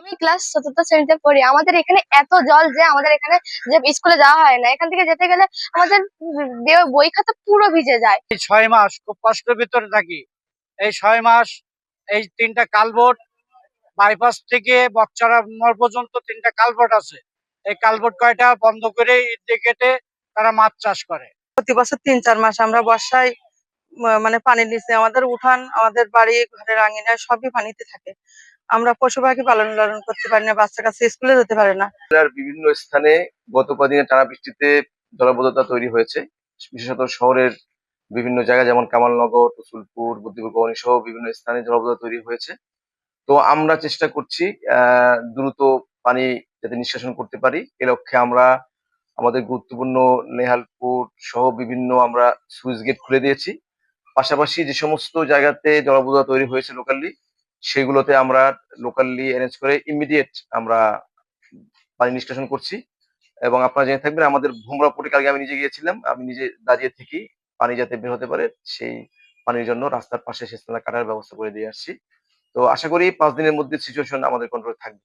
আমি ক্লাস চতুর্থ শ্রেণীতে পড়ি। আমাদের এখানে এত জল যে আমাদের এখানে যে স্কুলে যাওয়া হয় না। এখান থেকে যেতে গেলে আমাদের বই খাতা পুরো ভিজে যায়। এই ছয় মাস খুব কষ্টের ভিতরে থাকি। এই ছয় মাস এই তিনটা কালবোর্ড বাইপাস থেকে বকচারা মোড় পর্যন্ত তিনটা কালবোর্ড আছে। এই কালবোর্ড কয়টা? বন্ধ করে ইট দিয়ে কেটে তারা মাছ চাষ করে। প্রতি বছর তিন চার মাস আমরা বর্ষায় মানে পানির নিচে আমাদের উঠান আমাদের বাড়ি ঘরের আঙিনায় সবই পানিতে থাকে। আমরা পশু পাখি পালন লালন করতে পারি না বাচ্চা কাছে স্কুলে যেতে পারে না। জেলার বিভিন্ন স্থানে গত কদিনে টানা বৃষ্টিতে জলাবদ্ধতা তৈরি হয়েছে। বিশেষত শহরের বিভিন্ন জায়গা যেমন কামালনগর রসুলপুর বুদ্ধিপুর সহ বিভিন্ন স্থানে জলাবদ্ধতা তৈরি হয়েছে। তো আমরা চেষ্টা করছি দ্রুত পানি যাতে নিষ্কাশন করতে পারি। এ লক্ষ্যে আমরা আমাদের গুরুত্বপূর্ণ নেহালপুর সহ বিভিন্ন আমরা সুইচ গেট খুলে দিয়েছি। পাশাপাশি যে সমস্ত জায়গাতে জলাবদ্ধতা তৈরি হয়েছে লোকালি সেগুলোতে আমরা লোকালি অ্যারেঞ্জ করে ইমিডিয়েট আমরা পানি নিষ্কাশন করছি। এবং আপনারা জেনে থাকবেন, আমাদের ভোমরাপুরে কালকে আমি নিজে গিয়েছিলাম, আমি নিজে দাঁড়িয়ে থেকে পানি যাতে বের হতে পারে, সেই পানির জন্য রাস্তার পাশে সেচ কাটার ব্যবস্থা করে দিয়ে আসছি। তো আশা করি পাঁচ দিনের মধ্যে সিচুয়েশন আমাদের কন্ট্রোলে থাকবে।